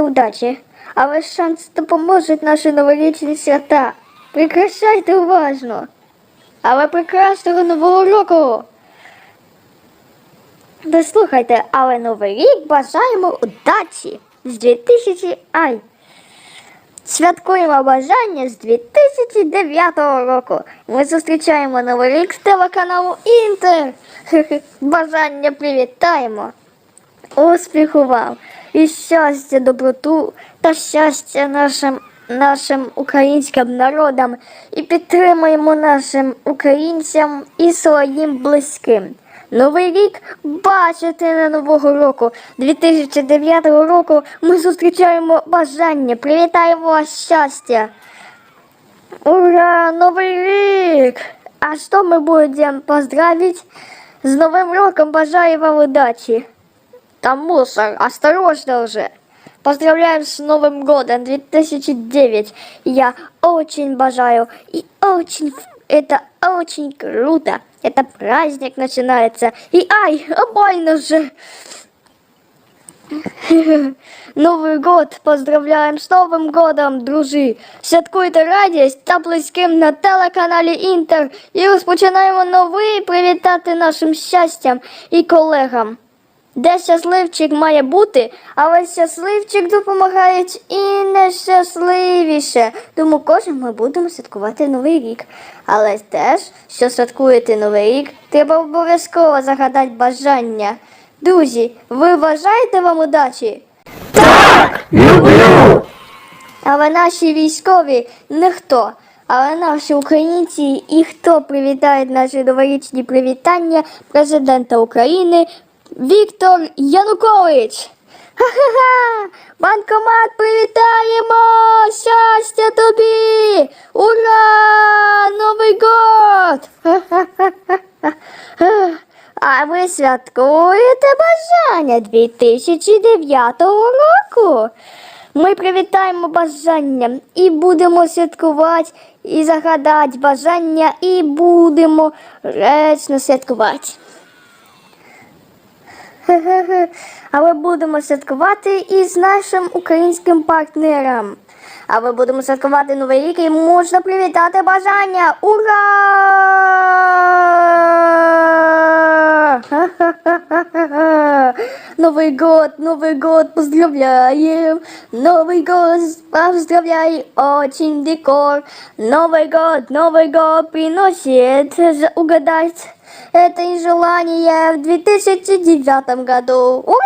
удачі, але шанс допоможуть наші новорічні свята. Прикрашайте уважно. Але прекрасного нового року! Дослухайте, але новий рік бажаємо удачі з 2000... Ай! Святкуємо бажання з 2009 року. Ми зустрічаємо новий рік з телеканалу Інтер. Бажання привітаємо Успіху вам і щастя, доброту та щастя нашим, нашим українським народам і підтримуємо нашим українцям і своїм близьким. Новий рік бачити на нового року 2009 року. Ми зустрічаємо бажання. Привітаємо вас щастя. Ура! Новый рік! А что мы будем поздравить? С Новым роком бажаю вам удачи! Там мусор, осторожно уже! Поздравляем с Новым годом 2009! Я очень бажаю и очень... в- Это очень круто! Это праздник начинается! И ай, а больно же! Новий год поздравляємо з Новим годом, друзі! Святкуйте радість та близьким на телеканалі Інтер і розпочинаємо новий привітати нашим щастям і колегам. Де щасливчик має бути, але щасливчик допомагають і нещасливіше. Тому кожен ми будемо святкувати новий рік. Але теж, що святкуєте новий рік, треба обов'язково загадати бажання. Друзі, ви бажаєте вам удачі? Люблю! Але наші військові ніхто. Але наші українці і хто привітає наші новорічні привітання президента України Віктор Янукович. Ха-ха-ха! Банкомат привітаємо! Щастя тобі! Ура! Новий год! А ви святкуєте бажання 2009 року? Ми привітаємо бажання і будемо святкувати, і загадати бажання, і будемо речно святкувати. Хе-хе-хе. Але будемо святкувати і з нашим українським партнером. Але будемо святкувати Новий рік і можна привітати бажання. Ура! Ха-ха-ха-ха-ха! Новый год, Новый год, поздравляем! Новый год, поздравляй, очень декор! Новый год, Новый год приносит ж- угадать это и желание в 2009 году! Ура!